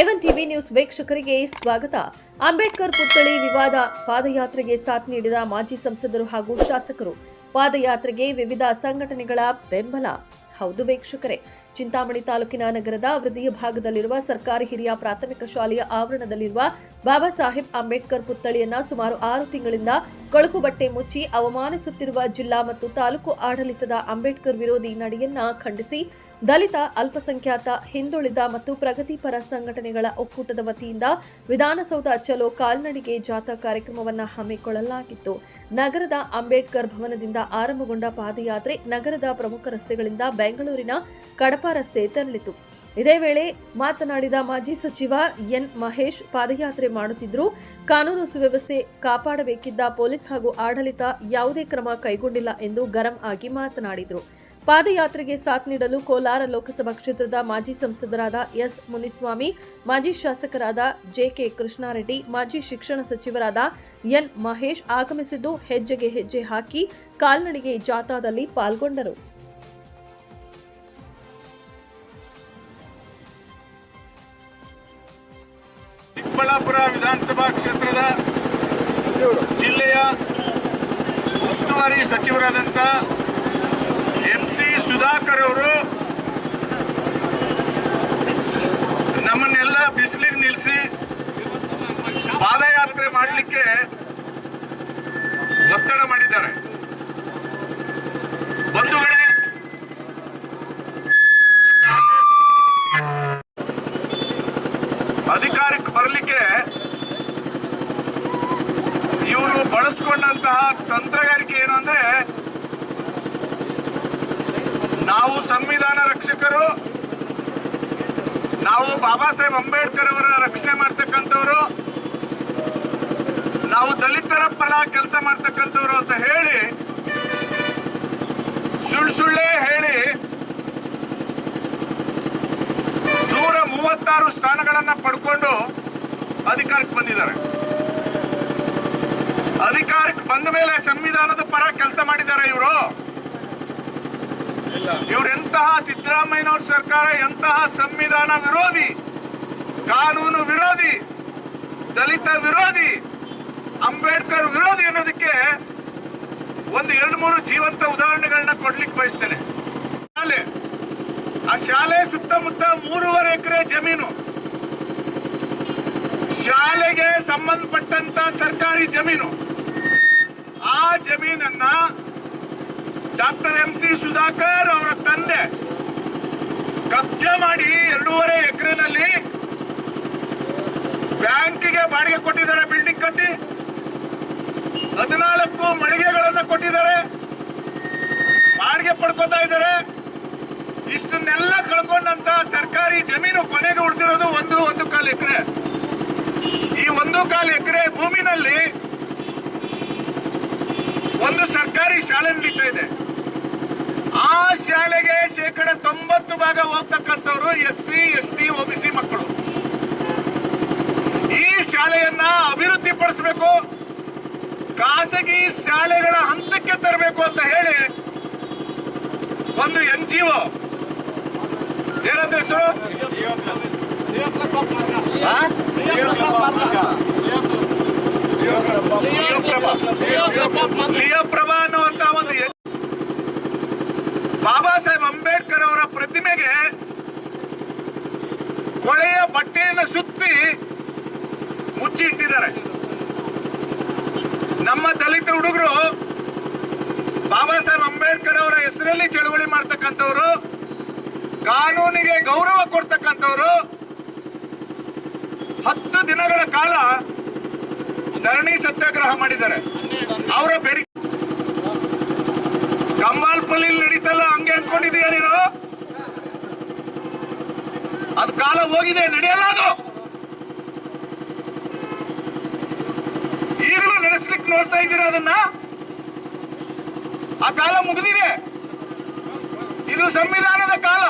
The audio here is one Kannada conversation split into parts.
ಎವನ್ ಟಿವಿ ನ್ಯೂಸ್ ವೀಕ್ಷಕರಿಗೆ ಸ್ವಾಗತ. ಅಂಬೇಡ್ಕರ್ ಪುತ್ಥಳಿ ವಿವಾದ ಪಾದಯಾತ್ರೆಗೆ ಸಾಥ್ ನೀಡಿದ ಮಾಜಿ ಸಂಸದರು ಹಾಗೂ ಶಾಸಕರು. ಪಾದಯಾತ್ರೆಗೆ ವಿವಿಧ ಸಂಘಟನೆಗಳ ಬೆಂಬಲ. ಹೌದು ವೀಕ್ಷಕರೇ ಚಿಂತಾಮಣಿ ತಾಲೂಕಿನ ನಗರದ ವೃದ್ಧಿಯ ಭಾಗದಲ್ಲಿರುವ ಸರ್ಕಾರಿ ಹಿರಿಯ ಪ್ರಾಥಮಿಕ ಶಾಲೆಯ ಆವರಣದಲ್ಲಿರುವ ಬಾಬಾ ಸಾಹೇಬ್ ಅಂಬೇಡ್ಕರ್ ಪುತ್ಥಳಿಯನ್ನ ಸುಮಾರು ಆರು ತಿಂಗಳಿಂದ ಕೊಳಕು ಬಟ್ಟೆ ಮುಚ್ಚಿ ಅವಮಾನಿಸುತ್ತಿರುವ ಜಿಲ್ಲಾ ಮತ್ತು ತಾಲೂಕು ಆಡಳಿತದ ಅಂಬೇಡ್ಕರ್ ವಿರೋಧಿ ನಡೆಯನ್ನ ಖಂಡಿಸಿ ದಲಿತ, ಅಲ್ಪಸಂಖ್ಯಾತ, ಹಿಂದುಳಿದ ಮತ್ತು ಪ್ರಗತಿಪರ ಸಂಘಟನೆಗಳ ಒಕ್ಕೂಟದ ವತಿಯಿಂದ ವಿಧಾನಸೌಧ ಚಲೋ ಕಾಲ್ನಡಿಗೆ ಜಾಥಾ ಕಾರ್ಯಕ್ರಮವನ್ನು ಹಮ್ಮಿಕೊಳ್ಳಲಾಗಿತ್ತು. ನಗರದ ಅಂಬೇಡ್ಕರ್ ಭವನದಿಂದ ಆರಂಭಗೊಂಡ ಪಾದಯಾತ್ರೆ ನಗರದ ಪ್ರಮುಖ ರಸ್ತೆಗಳಿಂದ ಬೆಂಗಳೂರಿನ ಕಡಪ ರಸ್ತೆ ತೆರಳಿತು. ಇದೇ ವೇಳೆ ಮಾತನಾಡಿದ ಮಾಜಿ ಸಚಿವ ಎನ್ ಮಹೇಶ್ ಪಾದಯಾತ್ರೆ ಮಾಡುತ್ತಿದ್ದರು. ಕಾನೂನು ಸುವ್ಯವಸ್ಥೆ ಕಾಪಾಡಬೇಕಿದ್ದ ಪೊಲೀಸ್ ಹಾಗೂ ಆಡಳಿತ ಯಾವುದೇ ಕ್ರಮ ಕೈಗೊಂಡಿಲ್ಲ ಎಂದು ಗರಂ ಆಗಿ ಮಾತನಾಡಿದರು. ಪಾದಯಾತ್ರೆಗೆ ಸಾಥ್ ನೀಡಲು ಕೋಲಾರ ಲೋಕಸಭಾ ಕ್ಷೇತ್ರದ ಮಾಜಿ ಸಂಸದರಾದ ಎಸ್ ಮುನಿಸ್ವಾಮಿ, ಮಾಜಿ ಶಾಸಕರಾದ ಜೆಕೆ ಕೃಷ್ಣಾರೆಡ್ಡಿ, ಮಾಜಿ ಶಿಕ್ಷಣ ಸಚಿವರಾದ ಎನ್ ಮಹೇಶ್ ಆಗಮಿಸಿದ್ದು ಹೆಜ್ಜೆಗೆ ಹೆಜ್ಜೆ ಹಾಕಿ ಕಾಲ್ನಡಿಗೆ ಜಾಥಾದಲ್ಲಿ ಪಾಲ್ಗೊಂಡರು. ಚಿಕ್ಕಬಳ್ಳಾಪುರ ವಿಧಾನಸಭಾ ಕ್ಷೇತ್ರದ ಜಿಲ್ಲೆಯ ಉಸ್ತುವಾರಿ ಸಚಿವರಾದಂಥ ಎಂ ಸಿ ಸುಧಾಕರ್ ಅವರು ನಮ್ಮನ್ನೆಲ್ಲ ಬಿಸಿಲಿಗೆ ನಿಲ್ಲಿಸಿ ಪಾದಯಾತ್ರೆ ಮಾಡಲಿಕ್ಕೆ ಒತ್ತಡ ಮಾಡಿದ್ದಾರೆ. ಬಂಧುಗಳೇ ಅಧಿಕಾರಕ್ಕೆ ಬರಲಿಕ್ಕೆ ಇವರು ಬಳಸ್ಕೊಂಡಂತಹ ತಂತ್ರಗಾರಿಕೆ ಏನು ಅಂದ್ರೆ ನಾವು ಸಂವಿಧಾನ ರಕ್ಷಕರು ನಾವು ಬಾಬಾ ಸಾಹೇಬ್ ಅಂಬೇಡ್ಕರ್ ಅವರ ರಕ್ಷಣೆ ಮಾಡ್ತಕ್ಕಂಥವ್ರು ನಾವು ದಲಿತರ ಪರ ಕೆಲಸ ಮಾಡ್ತಕ್ಕಂಥವ್ರು ಅಂತ ಹೇಳಿ ಸುಳ್ಳು ಸುಳ್ಳೇ ಹೇಳಿ ನೂರ ಮೂವತ್ತಾರು ಸ್ಥಾನಗಳನ್ನ ಪಡ್ಕೊಂಡು ಅಧಿಕಾರಕ್ಕೆ ಬಂದಿದ್ದಾರೆ. ಅಧಿಕಾರಕ್ಕೆ ಬಂದ ಮೇಲೆ ಸಂವಿಧಾನದ ಪರ ಕೆಲಸ ಮಾಡಿದ್ದಾರೆ ಇವರು. ಇವರೆಂತಹ ಸಿದ್ದರಾಮಯ್ಯನವ್ರ ಸರ್ಕಾರ ಎಂತಹ ಸಂವಿಧಾನ ವಿರೋಧಿ ಕಾನೂನು ವಿರೋಧಿ ದಲಿತ ವಿರೋಧಿ ಅಂಬೇಡ್ಕರ್ ವಿರೋಧಿ ಅನ್ನೋದಕ್ಕೆ ಒಂದು ಎರಡು ಮೂರು ಜೀವಂತ ಉದಾಹರಣೆಗಳನ್ನ ಕೊಡ್ಲಿಕ್ಕೆ ಬಯಸ್ತೇನೆ. ಶಾಲೆ. ಆ ಶಾಲೆ ಸುತ್ತಮುತ್ತ ಮೂರುವರೆ ಎಕರೆ ಜಮೀನು. ಶಾಲೆಗೆ ಸಂಬಂಧಪಟ್ಟಂತ ಸರ್ಕಾರಿ ಜಮೀನು. ಆ ಜಮೀನನ್ನ ಡಾಕ್ಟರ್ ಎಂ ಸಿ ಸುಧಾಕರ್ ಅವರ ತಂದೆ ಕಬ್ಜೆ ಮಾಡಿ ಎರಡೂವರೆ ಎಕರೆನಲ್ಲಿ ಬ್ಯಾಂಕಿಗೆ ಬಾಡಿಗೆ ಕೊಟ್ಟಿದ್ದಾರೆ, ಬಿಲ್ಡಿಂಗ್ ಕಟ್ಟಿ. ಹದಿನಾಲ್ಕು ಮಳಿಗೆಗಳನ್ನು ಕೊಟ್ಟಿದ್ದಾರೆ. ಬಾಡಿಗೆ ಪಡ್ಕೋತಾ ಇದ್ದಾರೆ. ಇಷ್ಟನ್ನೆಲ್ಲ ಕಳ್ಕೊಂಡಂತ ಸರ್ಕಾರಿ ಜಮೀನು ಕೊನೆಗೆ ಉಳಿದಿರೋದು ಒಂದು ಒಂದು ಕಾಲು ಎಕರೆ. ಈ ಒಂದು ಕಾಲು ಎಕರೆ ಭೂಮಿನಲ್ಲಿ ಒಂದು ಸರ್ಕಾರಿ ಶಾಲೆ ನಡೀತಾ ಇದೆ. ಆ ಶಾಲೆಗೆ ಶೇಕಡ ತೊಂಬತ್ತು ಭಾಗ ಹೋಗ್ತಕ್ಕಂಥವ್ರು S C S T OBC ಮಕ್ಕಳು. ಈ ಶಾಲೆಯನ್ನ ಅಭಿವೃದ್ಧಿ ಪಡಿಸಬೇಕು ಖಾಸಗಿ ಶಾಲೆಗಳ ಹಂತಕ್ಕೆ ತರಬೇಕು ಅಂತ ಹೇಳಿ ಒಂದು ಎನ್ ಜಿ ಒ ಆ? ಲಿಯೋಪ್ರಭಾ ಅನ್ನುವಂತ ಒಂದು ಬಾಬಾ ಸಾಹೇಬ್ ಅಂಬೇಡ್ಕರ್ ಅವರ ಪ್ರತಿಮೆಗೆ ಕೊಳೆಯ ಬಟ್ಟೆಯನ್ನು ಸುತ್ತಿ ಮುಚ್ಚಿ ಇಟ್ಟಿದ್ದಾರೆ ನಮ್ಮ ದಲಿತ ಹುಡುಗರು ಬಾಬಾ ಸಾಹೇಬ್ ಅಂಬೇಡ್ಕರ್ ಅವರ ಹೆಸರಲ್ಲಿ ಚಳವಳಿ ಮಾಡ್ತಕ್ಕಂಥವ್ರು, ಕಾನೂನಿಗೆ ಗೌರವ ಕೊಡ್ತಕ್ಕಂಥವ್ರು, ಹತ್ತು ದಿನಗಳ ಕಾಲ ಧರಣಿ ಸತ್ಯಾಗ್ರಹ ಮಾಡಿದ್ದಾರೆ. ಅವರ ಬೇಡಿಕೆ ಕಂಬಾಲ್ಪಲ್ಲಿ ನಡೀತಲ್ಲ, ಹಂಗೆ ಅನ್ಕೊಂಡಿದೀಯ ನೀನು? ಅದು ಕಾಲ ಹೋಗಿದೆ, ನಡೆಯಲ್ಲ ಅದು! ಈಗಲೂ ನಡೆಸ್ಲಿಕ್ಕೆ ನೋಡ್ತಾ ಇದ್ದೀರಾ ಅದನ್ನ? ಆ ಕಾಲ ಮುಗಿದಿದೆ. ಇದು ಸಂವಿಧಾನದ ಕಾಲ.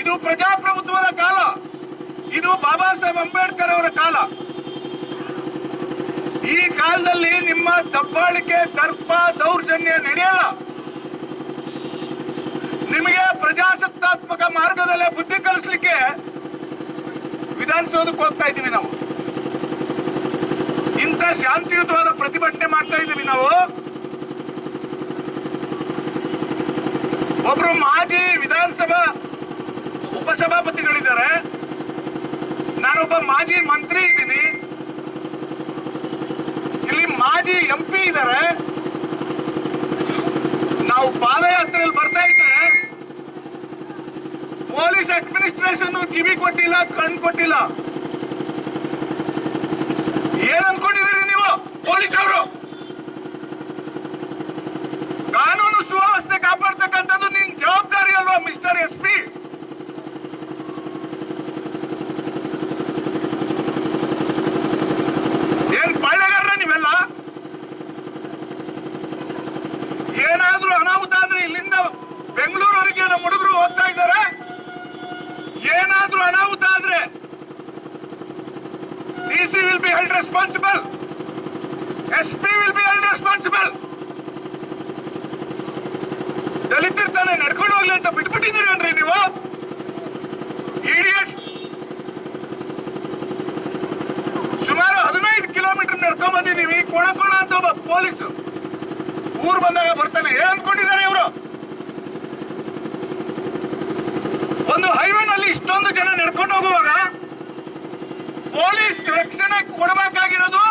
ಇದು ಪ್ರಜಾಪ್ರಭುತ್ವದ ಕಾಲ. ಇದು ಬಾಬಾ ಸಾಹೇಬ್ ಅಂಬೇಡ್ಕರ್ ಅವರ ಕಾಲ. ಈ ಕಾಲದಲ್ಲಿ ನಿಮ್ಮ ದಬ್ಬಾಳಿಕೆ, ದರ್ಪ, ದೌರ್ಜನ್ಯ ನಡೆಯಲ್ಲ. ನಿಮಗೆ ಪ್ರಜಾಸತ್ತಾತ್ಮಕ ಮಾರ್ಗದಲ್ಲೇ ಬುದ್ಧಿ ಕಲಿಸ್ಲಿಕ್ಕೆ ವಿಧಾನ ವಿಧಾನಸೌಧಕ್ಕೆ ಹೋಗ್ತಾ ಇದ್ದೀವಿ ನಾವು. ಇಂಥ ಶಾಂತಿಯುತವಾದ ಪ್ರತಿಭಟನೆ ಮಾಡ್ತಾ ಇದ್ದೀವಿ ನಾವು. ಒಬ್ರು ಮಾಜಿ ವಿಧಾನಸಭಾ ಉಪಸಭಾಪತಿಗಳಿದ್ದಾರೆ. ನಾನೊಬ್ಬ ಮಾಜಿ ಮಂತ್ರಿ ಇದ್ದೀನಿ. ಇಲ್ಲಿ ಮಾಜಿ ಎಂ ಪಿ ಇದ್ದಾರೆ. ನಾವು ಪಾದಯಾತ್ರೆಯಲ್ಲಿ ಬರ್ತಾ ಇದ್ರೆ ಪೊಲೀಸ್ ಅಡ್ಮಿನಿಸ್ಟ್ರೇಷನ್ ಕಿವಿ ಕೊಟ್ಟಿಲ್ಲ ಕಣ್ ಕೊಟ್ಟಿಲ್ಲ ಏನ್ ಅನ್ಕೊಂಡಿದ್ದೀರಿ ನೀವು ಪೊಲೀಸ್ ಅವರು ಕಾನೂನು ಸುವ್ಯವಸ್ಥೆ ಕಾಪಾಡ್ತಕ್ಕಂಥದ್ದು ನಿನ್ ಜವಾಬ್ದಾರಿ ಅಲ್ವಾ ಮಿಸ್ಟರ್ ಎಸ್ ಪಿ ಏನ್ ಪಳ್ಳೆಗಾರ ನೀವೆಲ್ಲ ಏನಾದ್ರೂ ಅನಾಹುತ ಆದ್ರೆ ಇಲ್ಲಿಂದ ಬೆಂಗಳೂರವರೆಗೆ ನಮ್ಮ ಹುಡುಗರು ಹೋಗ್ತಾ ಇದ್ದಾರೆ ಏನಾದ್ರೂ ಅನಾಹುತ ಆದ್ರೆ D C will SP will be S P will be held responsible ದಲಿತರು ತಾನೇ ನಡ್ಕೊಂಡು ಹೋಗ್ಲಿ ಅಂತ ಬಿಟ್ಬಿಟ್ಟಿದ್ದೀರೇನ್ರಿ ನೀವು. ಇಡಿಯಟ್ಸ್ ಸುಮಾರು ಹದಿನೈದು ಕಿಲೋಮೀಟರ್ ನಡ್ಕೊಂಡ್ ಬಂದಿದ್ದೀವಿ. ಕೋಣ ಕೊಣ ಅಂತ ಒಬ್ಬ ಪೊಲೀಸ್ ಊರ್ ಬಂದಾಗ ಬರ್ತಾನೆ. ಏನ್ ಅನ್ಕೊಂಡಿದ್ದಾರೆ ಇವರು? ಒಂದು ಹೈವೇನಲ್ಲಿ ಇಷ್ಟೊಂದು ಜನ ನಡ್ಕೊಂಡು ಹೋಗುವಾಗ ಪೊಲೀಸ್ ರಕ್ಷಣೆ ಕೊಡಬೇಕಾಗಿರೋದು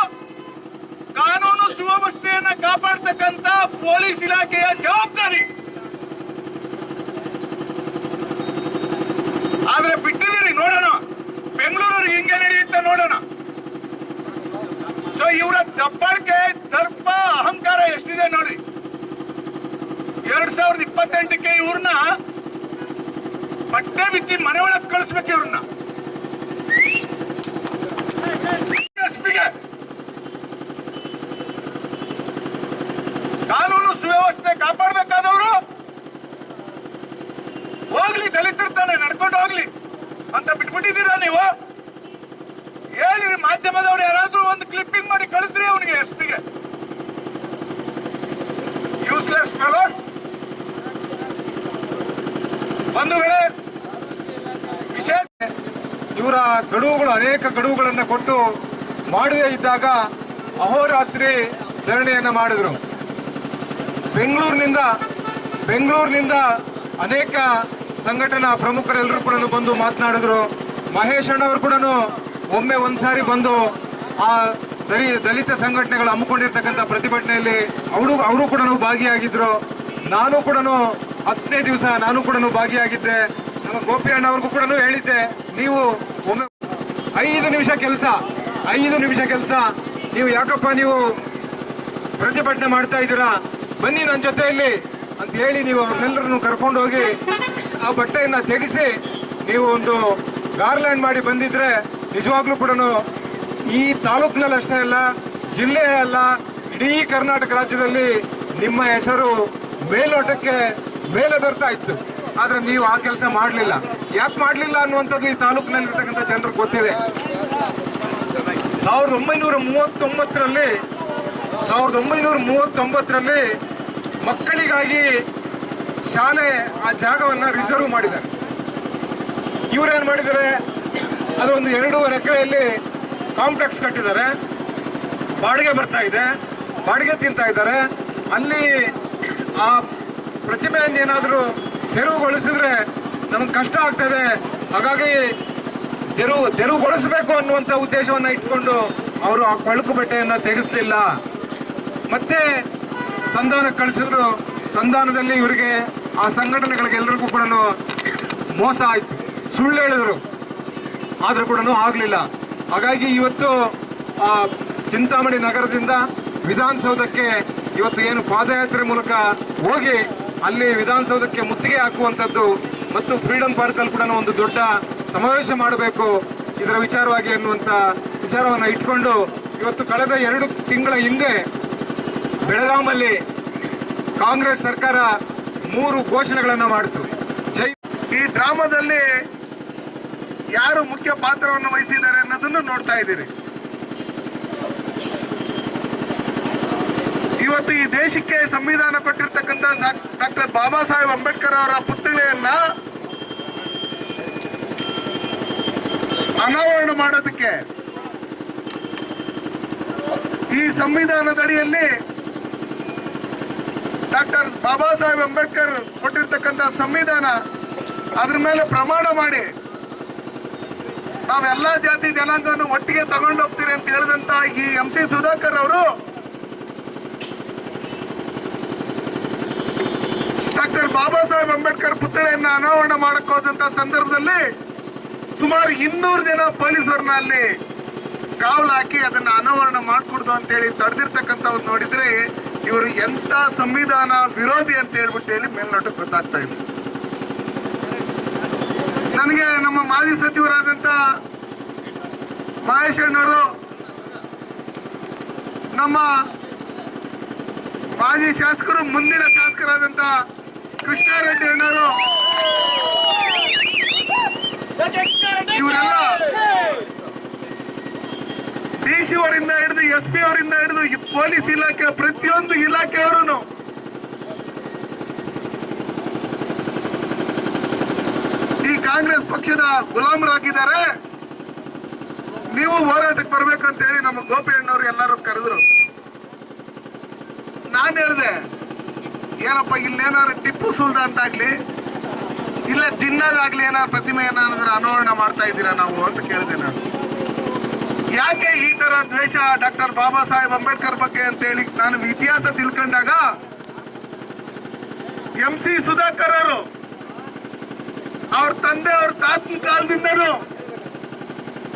ಕಾನೂನು ಸುವ್ಯವಸ್ಥೆಯನ್ನ ಕಾಪಾಡ್ತಕ್ಕಂತ ಪೊಲೀಸ್ ಇಲಾಖೆಯ ಜವಾಬ್ದಾರಿ. ಆದ್ರೆ ಬಿಟ್ಟಿದ್ದೀರಿ, ನೋಡೋಣ. ಬೆಂಗಳೂರು ಹಿಂಗೆ ನಡೆಯುತ್ತೆ ನೋಡೋಣ. ಸೊ ಇವರ ದಬ್ಬಾಳಿಕೆ, ದರ್ಪ, ಅಹಂಕಾರ ಎಷ್ಟಿದೆ ನೋಡಿ. ಎರಡ್ ಸಾವಿರದ ಇಪ್ಪತ್ತೆಂಟಕ್ಕೆ ಇವ್ರನ್ನ ಬಟ್ಟೆ ಬಿಚ್ಚಿ ಮನೆ ಒಳಗೆ ಕಳಿಸ್ಬೇಕು ಇವ್ರನ್ನ SP ಗೆ. ಕಾನೂನು ಸುವ್ಯವಸ್ಥೆ ಕಾಪಾಡಬೇಕಾದವರು ಹೋಗ್ಲಿ ದಲಿತರ್ತಾನೆ ನಡ್ಕೊಂಡು ಹೋಗ್ಲಿ ಅಂತ ಬಿಟ್ಬಿಟ್ಟಿದ್ದೀರಾ ನೀವು ಹೇಳಿ ಮಾಧ್ಯಮದವ್ರು ಯಾರಾದ್ರೂ ಒಂದು ಕ್ಲಿಪ್ಪಿಂಗ್ ಮಾಡಿ ಕಳಿಸ್ರಿ ಅವನಿಗೆ ಎಸ್ ಪಿಗೆ ಯೂಸ್ಲೆಸ್ ಫೆಲೋಸ್ ಒಂದು ವೇಳೆ ವಿಶೇಷ ಇವರ ಗಡುವುಗಳು, ಅನೇಕ ಗಡುವುಗಳನ್ನು ಕೊಟ್ಟು ಮಾಡದೇ ಇದ್ದಾಗ ಅಹೋರಾತ್ರಿ ಧರಣಿಯನ್ನ ಮಾಡಿದ್ರು. ಬೆಂಗಳೂರಿನಿಂದ ಬೆಂಗಳೂರಿನಿಂದ ಅನೇಕ ಸಂಘಟನಾ ಪ್ರಮುಖರೆಲ್ಲರೂ ಕೂಡ ಬಂದು ಮಾತನಾಡಿದ್ರು. ಮಹೇಶ್ ಅಣ್ಣವರು ಕೂಡ ಒಮ್ಮೆ ಒಂದ್ಸಾರಿ ಬಂದು ಆ ದಲಿ, ದಲಿತ ಸಂಘಟನೆಗಳು ಹಮ್ಮಿಕೊಂಡಿರ್ತಕ್ಕಂಥ ಪ್ರತಿಭಟನೆಯಲ್ಲಿ ಅವರು ಅವರು ಕೂಡ ಭಾಗಿಯಾಗಿದ್ರು. ನಾನು ಕೂಡ ಹತ್ತನೇ ದಿವಸ ನಾನು ಕೂಡ ಭಾಗಿಯಾಗಿದ್ದೆ. ನಮ್ಮ ಗೋಪಿ ಅವ್ರಿಗೂ ಕೂಡ ಹೇಳಿದ್ದೆ, ನೀವು ಒಮ್ಮೆ ಐದು ನಿಮಿಷ ಕೆಲಸ, ಐದು ನಿಮಿಷ ಕೆಲಸ. ನೀವು ಯಾಕಪ್ಪ ನೀವು ಪ್ರತಿಭಟನೆ ಮಾಡ್ತಾ ಇದ್ದೀರಾ? ಬನ್ನಿ ನನ್ನ ಜೊತೆಯಲ್ಲಿ ಅಂತ ಹೇಳಿ ನೀವು ಅವ್ರನ್ನೆಲ್ಲರನ್ನು ಕರ್ಕೊಂಡು ಹೋಗಿ ಆ ಬಟ್ಟೆಯನ್ನು ತೆಗೆಸಿ ನೀವು ಒಂದು ಗಾರ್ಲ್ಯಾಂಡ್ ಮಾಡಿ ಬಂದಿದ್ರೆ ನಿಜವಾಗ್ಲೂ ಕೂಡ ಈ ತಾಲೂಕಿನಲ್ಲಿ ಅಷ್ಟೇ ಅಲ್ಲ ಜಿಲ್ಲೆ ಅಲ್ಲ, ಇಡೀ ಕರ್ನಾಟಕ ರಾಜ್ಯದಲ್ಲಿ ನಿಮ್ಮ ಹೆಸರು ಮೇಲೋಟಕ್ಕೆ ಮೇಲೆ ಬರ್ತಾ ಇತ್ತು. ಆದ್ರೆ ನೀವು ಆ ಕೆಲಸ ಮಾಡಲಿಲ್ಲ. ಯಾಕೆ ಮಾಡಲಿಲ್ಲ ಅನ್ನುವಂಥದ್ದು ಈ ತಾಲೂಕಿನಲ್ಲಿ ಇರ್ತಕ್ಕಂಥ ಜನರಿಗೆ ಗೊತ್ತಿದೆ. ಸಾವಿರದ ಒಂಬೈನೂರ ಮೂವತ್ತೊಂಬತ್ತರಲ್ಲಿ, ಸಾವಿರದ ಒಂಬೈನೂರ ಮೂವತ್ತೊಂಬತ್ತರಲ್ಲಿ ಮಕ್ಕಳಿಗಾಗಿ ಶಾಲೆ ಆ ಜಾಗವನ್ನು ರಿಸರ್ವ್ ಮಾಡಿದ್ದಾರೆ. ಇವರೇನು ಮಾಡಿದ್ದಾರೆ? ಅದೊಂದು ಎರಡೂವರೆ ಎಕರೆಯಲ್ಲಿ ಕಾಂಪ್ಲೆಕ್ಸ್ ಕಟ್ಟಿದ್ದಾರೆ. ಬಾಡಿಗೆ ಬರ್ತಾ ಇದೆ. ಬಾಡಿಗೆ ತಿಂತಾ ಇದ್ದಾರೆ. ಅಲ್ಲಿ ಆ ಪ್ರತಿಮೆಯನ್ನು ಏನಾದರೂ ತೆರವುಗೊಳಿಸಿದ್ರೆ ನಮಗೆ ಕಷ್ಟ ಆಗ್ತದೆ. ಹಾಗಾಗಿ ತೆರವು ತೆರವುಗೊಳಿಸಬೇಕು ಅನ್ನುವಂಥ ಉದ್ದೇಶವನ್ನು ಇಟ್ಕೊಂಡು ಅವರು ಆ ಕೊಳಕು ಬಟ್ಟೆಯನ್ನು ತೆಗೆಸಲಿಲ್ಲ. ಮತ್ತೆ ಸಂಧಾನ ಕಳಿಸಿದ್ರು. ಸಂಧಾನದಲ್ಲಿ ಇವರಿಗೆ ಆ ಸಂಘಟನೆಗಳಿಗೆ ಎಲ್ಲರಿಗೂ ಕೂಡ ಮೋಸ ಆಯಿತು. ಸುಳ್ಳು ಹೇಳಿದರು. ಆದರೂ ಕೂಡ ಆಗಲಿಲ್ಲ. ಹಾಗಾಗಿ ಇವತ್ತು, ಆ, ಚಿಂತಾಮಣಿ ನಗರದಿಂದ ವಿಧಾನಸೌಧಕ್ಕೆ ಇವತ್ತು ಏನು ಪಾದಯಾತ್ರೆ ಮೂಲಕ ಹೋಗಿ ಅಲ್ಲಿ ವಿಧಾನಸೌಧಕ್ಕೆ ಮುತ್ತಿಗೆ ಹಾಕುವಂಥದ್ದು ಮತ್ತು ಫ್ರೀಡಂ ಪಾರ್ಕ್ ಅಲ್ಲಿ ಕೂಡ ಒಂದು ದೊಡ್ಡ ಸಮಾವೇಶ ಮಾಡಬೇಕು ಇದರ ವಿಚಾರವಾಗಿ ಎನ್ನುವಂತ ವಿಚಾರವನ್ನು ಇಟ್ಕೊಂಡು ಇವತ್ತು ಕಳೆದ ಎರಡು ತಿಂಗಳ ಹಿಂದೆ ಬೆಳಗಾಮಲ್ಲಿ ಕಾಂಗ್ರೆಸ್ ಸರ್ಕಾರ ಮೂರು ಘೋಷಣೆಗಳನ್ನು ಮಾಡಿತು. ಜೈ ಈ ಡ್ರಾಮಾದಲ್ಲಿ ಯಾರು ಮುಖ್ಯ ಪಾತ್ರವನ್ನು ವಹಿಸಿದ್ದಾರೆ ಅನ್ನೋದನ್ನು ನೋಡ್ತಾ ಇದ್ದೀರಿ. ಇವತ್ತು ಈ ದೇಶಕ್ಕೆ ಸಂವಿಧಾನ ಕೊಟ್ಟಿರ್ತಕ್ಕಂಥ ಡಾಕ್ಟರ್ ಬಾಬಾ ಸಾಹೇಬ್ ಅಂಬೇಡ್ಕರ್ ಅವರ ಪುತ್ಥಳಿಯನ್ನ ಅನಾವರಣ ಮಾಡೋದಕ್ಕೆ ಈ ಸಂವಿಧಾನದಡಿಯಲ್ಲಿ ಡಾಕ್ಟರ್ ಬಾಬಾ ಸಾಹೇಬ್ ಅಂಬೇಡ್ಕರ್ ಕೊಟ್ಟಿರ್ತಕ್ಕಂಥ ಸಂವಿಧಾನ ಅದ್ರ ಮೇಲೆ ಪ್ರಮಾಣ ಮಾಡಿ ನಾವೆಲ್ಲಾ ಜಾತಿ ಜನಾಂಗವನ್ನು ಒಟ್ಟಿಗೆ ತಗೊಂಡೋಗ್ತೀರಿ ಅಂತ ಹೇಳಿದಂತ ಈ ಎಂ ಸಿ ಸುಧಾಕರ್ ಅವರು ಡಾಕ್ಟರ್ ಬಾಬಾ ಸಾಹೇಬ್ ಅಂಬೇಡ್ಕರ್ ಪುತ್ಥಳೆಯನ್ನ ಅನಾವರಣ ಮಾಡಕ್ಕೋದಂತ ಸಂದರ್ಭದಲ್ಲಿ ಸುಮಾರು ಇನ್ನೂರು ಜನ ಪೊಲೀಸರನ್ನ ಅಲ್ಲಿ ಕಾವಲು ಹಾಕಿ ಅದನ್ನ ಅನಾವರಣ ಮಾಡ್ಕೊಡ್ದು ಅಂತೇಳಿ ತಡೆದಿರ್ತಕ್ಕಂಥವ್ರು ನೋಡಿದ್ರೆ ಇವರು ಎಂತ ಸಂವಿಧಾನ ವಿರೋಧಿ ಅಂತ ಹೇಳ್ಬಿಟ್ಟು ಹೇಳಿ ಮೇಲ್ನೋಟಕ್ಕೆ ಗೊತ್ತಾಗ್ತಾ ಇದೆ. ನನಗೆ ನಮ್ಮ ಮಾಜಿ ಸಚಿವರಾದಂತ ಮಹೇಶ್ ಅಣ್ಣವರು ನಮ್ಮ ಮಾಜಿ ಶಾಸಕರು, ಮುಂದಿನ ಶಾಸಕರಾದಂತ ಕೃಷ್ಣಾರೆಡ್ಡಿ ಅಣ್ಣವರು ಇವರೆಲ್ಲ ಡಿ ಅವರಿಂದ ಹಿಡಿದು ಎಸ್ ಪಿ ಅವರಿಂದ ಹಿಡಿದು ಪೊಲೀಸ್ ಇಲಾಖೆ, ಪ್ರತಿಯೊಂದು ಇಲಾಖೆಯವರು ಈ ಕಾಂಗ್ರೆಸ್ ಪಕ್ಷದ ಗುಲಾಮರಾಗಿದ್ದಾರೆ. ನೀವು ಹೋರಾಟಕ್ಕೆ ಬರ್ಬೇಕಂತ ಹೇಳಿ ನಮ್ಮ ಗೋಪಿ ಅಣ್ಣವರು ಎಲ್ಲರೂ ಕರೆದ್ರು. ನಾನು ಹೇಳಿದೆ ಏನಪ್ಪ, ಇಲ್ಲೇನಾದ್ರು ಟಿಪ್ಪು ಸುಲ್ತಾನ್ ಆಗ್ಲಿ ಇಲ್ಲ ಜಿನ್ನದಾಗ್ಲಿ ಏನಾದ್ರು ಪ್ರತಿಮೆ ಏನಾದ್ರು ಅನಾವರಣ ಮಾಡ್ತಾ ಇದ್ದೀರಾ ನಾವು ಅಂತ ಕೇಳಿದೆ ನಾನು. ಯಾಕೆ ಈ ತರ ದ್ವೇಷ ಡಾಕ್ಟರ್ ಬಾಬಾ ಸಾಹೇಬ್ ಅಂಬೇಡ್ಕರ್ ಬಗ್ಗೆ ಅಂತ ಹೇಳಿ ನಾನು ಇತಿಹಾಸ ತಿಳ್ಕೊಂಡಾಗ ಎಂ ಸಿ ಸುಧಾಕರ್ ಅವರು, ಅವ್ರ ತಂದೆ ಅವ್ರ ತಾತನ ಕಾಲದಿಂದನೂ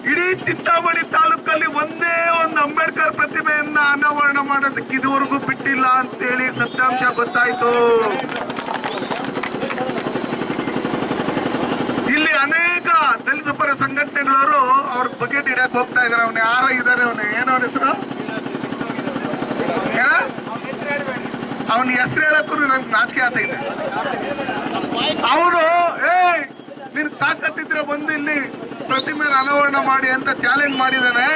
ಇಡೀ ಚಿತ್ತಾಮಣಿ ತಾಲೂಕಲ್ಲಿ ಒಂದೇ ಒಂದು ಅಂಬೇಡ್ಕರ್ ಪ್ರತಿಮೆಯನ್ನ ಅನಾವರಣ ಮಾಡೋದಕ್ಕೆ ಇದುವರೆಗೂ ಬಿಟ್ಟಿಲ್ಲ ಅಂತೇಳಿ ಸತ್ಯಾಂಶ ಗೊತ್ತಾಯ್ತು. ಇಲ್ಲಿ ಅನೇಕ ದಲಿತ ಪರ ಸಂಘಟನೆಗಳವರು ಅವ್ರ ಬಕೆಟ್ ಇಡಕ್ ಹೋಗ್ತಾ ಇದಾರೆ. ಅವನ ಯಾರ ಇದಾರೆ, ಅವನ ಏನೋ ಹೆಸರು? ಅವನ ಹೆಸರು ಹೇಳಕ್ಕೂ ನನ್ಗೆ ನಾಚಿಕೆ ಆಗ್ತೈತೆ ಅವನು ಏ ನಿನ್ ತಾಕತ್ತಿದ್ರೆ ಬಂದು. ಅನಾವರಣ ಮಾಡಿ ಅಂತ ಚಾಲೆಂಜ್ ಮಾಡಿದ್ದಾನೆ.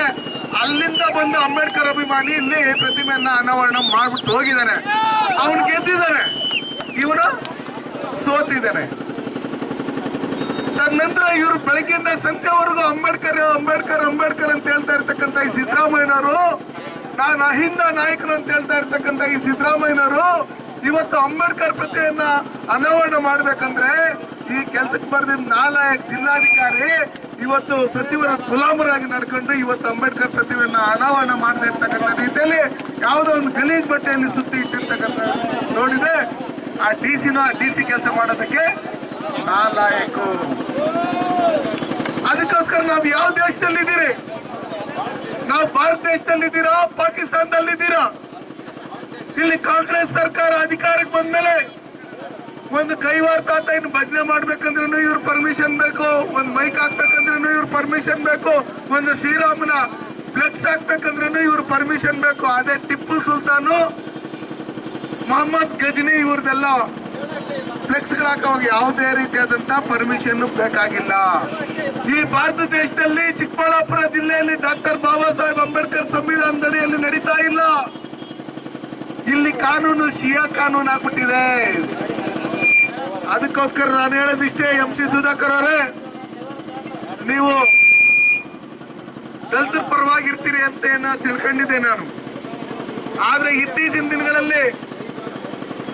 ಅಲ್ಲಿಂದ ಬಂದು ಅಂಬೇಡ್ಕರ್ ಅಭಿಮಾನಿ ಇಲ್ಲಿ ಪ್ರತಿಮೆಯನ್ನ ಅನಾವರಣ ಮಾಡ್ಬಿಟ್ಟು ಹೋಗಿದ್ದಾನೆ. ಅವನು ಗೆದ್ದಿದ್ದಾನೆ. ಇವನು ಸೋತಿದ್ದಾನೆ. ತನ್ನಂತರ ಇವರು ಬೆಳಗ್ಗೆಯಿಂದ ಸಂಜೆವರೆಗೂ ಅಂಬೇಡ್ಕರ್ ಅಂಬೇಡ್ಕರ್ ಅಂಬೇಡ್ಕರ್ ಅಂತ ಹೇಳ್ತಾ ಇರ್ತಕ್ಕಂಥ ಈ ಸಿದ್ದರಾಮಯ್ಯನವರು ನಾನು ಅಹಿಂದ ನಾಯಕರು ಅಂತ ಹೇಳ್ತಾ ಇರ್ತಕ್ಕಂಥ ಈ ಸಿದ್ದರಾಮಯ್ಯನವರು ಇವತ್ತು ಅಂಬೇಡ್ಕರ್ ಪ್ರತಿಯನ್ನ ಅನಾವರಣ ಮಾಡ್ಬೇಕಂದ್ರೆ ಈ ಕೆಲ್ಸಕ್ಕೆ ಬರ್ದಿದ್ದ ನಾಲಾಯಕ್ ಜಿಲ್ಲಾಧಿಕಾರಿ ಇವತ್ತು ಸಚಿವರ ಸುಲಾಮರಾಗಿ ನಡ್ಕೊಂಡು ಇವತ್ತು ಅಂಬೇಡ್ಕರ್ ಪ್ರತಿಮೆಯನ್ನ ಅನಾವರಣ ಮಾಡದೇ ಇರ್ತಕ್ಕಂಥ ರೀತಿಯಲ್ಲಿ ಯಾವುದೋ ಒಂದು ಗಲೀಜ್ ಬಟ್ಟೆಯಲ್ಲಿ ಸುತ್ತಿ ಇಟ್ಟಿರ್ತಕ್ಕಂಥ ನೋಡಿದ್ರೆ ಆ ಡಿ ಸಿನ ಡಿ ಸಿ ಕೆಲಸ ಮಾಡೋದಕ್ಕೆ ನಾಲಾಯಕು. ಅದಕ್ಕೋಸ್ಕರ ನಾವು ಯಾವ ದೇಶದಲ್ಲಿದ್ದೀರಿ? ನಾವು ಭಾರತ ದೇಶದಲ್ಲಿದ್ದೀರಾ? ಪಾಕಿಸ್ತಾನದಲ್ಲಿದ್ದೀರಾ? ಇಲ್ಲಿ ಕಾಂಗ್ರೆಸ್ ಸರ್ಕಾರ ಅಧಿಕಾರಕ್ಕೆ ಬಂದ್ಮೇಲೆ ಒಂದು ಕೈವಾರ ತಾತ ಇನ್ನು ಭಜನೆ ಮಾಡ್ಬೇಕಂದ್ರೂ ಇವ್ರ ಪರ್ಮಿಷನ್ ಬೇಕು, ಒಂದು ಮೈಕ್ ಇವ್ರ ಪರ್ಮಿಷನ್ ಬೇಕು. ಒಂದು ಶ್ರೀರಾಮನ ಫ್ಲೆಕ್ಸ್ ಹಾಕ್ಬೇಕಂದ್ರೆ ಇವ್ರ ಪರ್ಮಿಷನ್ ಬೇಕು. ಅದೇ ಟಿಪ್ಪು ಸುಲ್ತಾನು, ಮೊಹಮ್ಮದ್ ಗಜನಿ ಇವ್ರದೆಲ್ಲ ಫ್ಲೆಕ್ಸ್ ಹಾಕೋವಾಗ ಯಾವುದೇ ರೀತಿಯಾದಂತ ಪರ್ಮಿಷನ್ ಬೇಕಾಗಿಲ್ಲ. ಈ ಭಾರತ ದೇಶದಲ್ಲಿ ಚಿಕ್ಕಬಳ್ಳಾಪುರ ಜಿಲ್ಲೆಯಲ್ಲಿ ಡಾಕ್ಟರ್ ಬಾಬಾ ಸಾಹೇಬ್ ಅಂಬೇಡ್ಕರ್ ಸಂವಿಧಾನದಡಿಯಲ್ಲಿ ನಡೀತಾ ಇಲ್ಲ. ಇಲ್ಲಿ ಕಾನೂನು, ಶಿಯಾ ಕಾನೂನು ಆಗ್ಬಿಟ್ಟಿದೆ. ಅದಕ್ಕೋಸ್ಕರ ನಾನು ಹೇಳೋದಿಷ್ಟೇ, ಎಂ ಸಿ ಸುಧಾಕರ್ ಅವರೇ. ನೀವು ದಲಿತರ ಪರವಾಗಿರ್ತೀರಿ ಅಂತ ತಿಳ್ಕೊಂಡಿದ್ದೆ ನಾನು. ಆದ್ರೆ ಇತ್ತೀಚಿನ ದಿನಗಳಲ್ಲಿ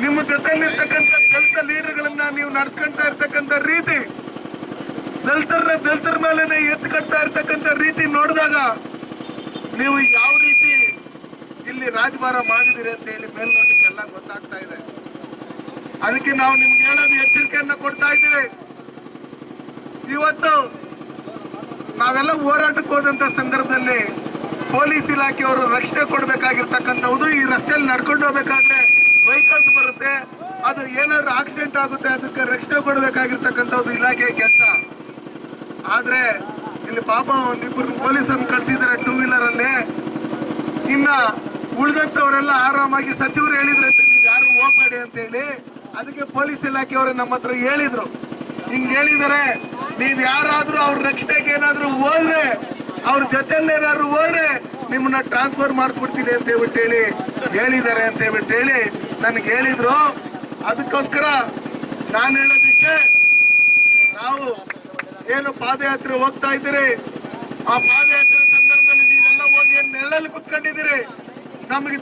ನಿಮ್ಮ ಜೊತೆಯಲ್ಲಿರ್ತಕ್ಕಂಥ ದಲಿತ ಲೀಡರ್ಗಳನ್ನ ನೀವು ನಡ್ಸ್ಕೊಂತ ಇರ್ತಕ್ಕಂಥ ರೀತಿ ದಲಿತರ ದಲಿತರ ಮೇಲೆ ಎತ್ಕಟ್ತಾ ಇರ್ತಕ್ಕಂಥ ರೀತಿ ನೋಡಿದಾಗ ನೀವು ಯಾವ ರೀತಿ ಇಲ್ಲಿ ರಾಜಭಾರ ಮಾಡಿದಿರಿ ಅಂತ ಹೇಳಿ ಮೇಲ್ನೋಟಕ್ಕೆಲ್ಲ ಗೊತ್ತಾಗ್ತಾ ಇದೆ. ಅದಕ್ಕೆ ನಾವು ನಿಮ್ಗೆ ಹೇಳೋದು ಎಚ್ಚರಿಕೆಯನ್ನ ಕೊಡ್ತಾ ಇದ್ದೀವಿ. ಇವತ್ತು ನಾವೆಲ್ಲ ಹೋರಾಟಕ್ಕೆ ಹೋದಂತ ಸಂದರ್ಭದಲ್ಲಿ ಪೊಲೀಸ್ ಇಲಾಖೆಯವರು ರಕ್ಷಣೆ ಕೊಡ್ಬೇಕಾಗಿರ್ತಕ್ಕಂಥದ್ದು ಈ ರಸ್ತೆಯಲ್ಲಿ ನಡ್ಕೊಂಡು ಹೋಗ್ಬೇಕಾದ್ರೆ ವೆಹಿಕಲ್ಸ್ ಬರುತ್ತೆ. ಅದು ಏನಾದ್ರು ಆಕ್ಸಿಡೆಂಟ್ ಆಗುತ್ತೆ, ಅದಕ್ಕೆ ರಕ್ಷಣೆ ಕೊಡ್ಬೇಕಾಗಿರ್ತಕ್ಕಂಥದ್ದು ಇಲಾಖೆ ಕೆಲಸ. ಆದ್ರೆ ಇಲ್ಲಿ ಪಾಪ ಒಂದಿಬ್ಬರು ಪೊಲೀಸರನ್ನು ಕಳ್ಸಿದ್ದಾರೆ ಟೂ ವೀಲರ್ ಅಲ್ಲಿ ಇನ್ನ ಉಳಿದಂತವರೆಲ್ಲ ಆರಾಮಾಗಿ ಸಚಿವರು ಹೇಳಿದ್ರಂತೆ ನೀವು ಯಾರು ಹೋಗ್ಬೇಡಿ ಅಂತ ಹೇಳಿ ಅದಕ್ಕೆ ಪೊಲೀಸ್ ಇಲಾಖೆಯವರು ನಮ್ಮ ಹತ್ರ ಹೇಳಿದ್ರು. ಹಿಂಗ್ ಹೇಳಿದಾರೆ ನೀವ್ ಯಾರಾದ್ರೂ ಅವ್ರ ರಕ್ಷಣೆಗೆ ಏನಾದ್ರು ಹೋದ್ರೆ, ಅವ್ರ ಜೊತೆಲಿ ಏನಾದ್ರು ಹೋದ್ರೆ ನಿಮ್ಮನ್ನ ಟ್ರಾನ್ಸ್ಫರ್ ಮಾಡ್ಬಿಡ್ತೀನಿ ಅಂತ ಹೇಳ್ಬಿಟ್ಟು ಹೇಳಿ ಹೇಳಿದ್ದಾರೆ ಅಂತ ಹೇಳ್ಬಿಟ್ಟು ಹೇಳಿ ನನ್ಗೆ ಹೇಳಿದ್ರು. ಅದಕ್ಕೋಸ್ಕರ ನಾನು ಹೇಳೋದಿಕ್ಕೆ ನಾವು ಏನು ಪಾದಯಾತ್ರೆ ಹೋಗ್ತಾ ಇದ್ದೀರಿ. ಆ ಪಾದಯಾತ್ರೆ ಸಂದರ್ಭದಲ್ಲಿ ನೀವೆಲ್ಲ ಹೋಗಿ ನೆಳ್ಳಲ್ಲಿ ಕುತ್ಕೊಂಡಿದ್ದೀರಿ? ನಮಗೆ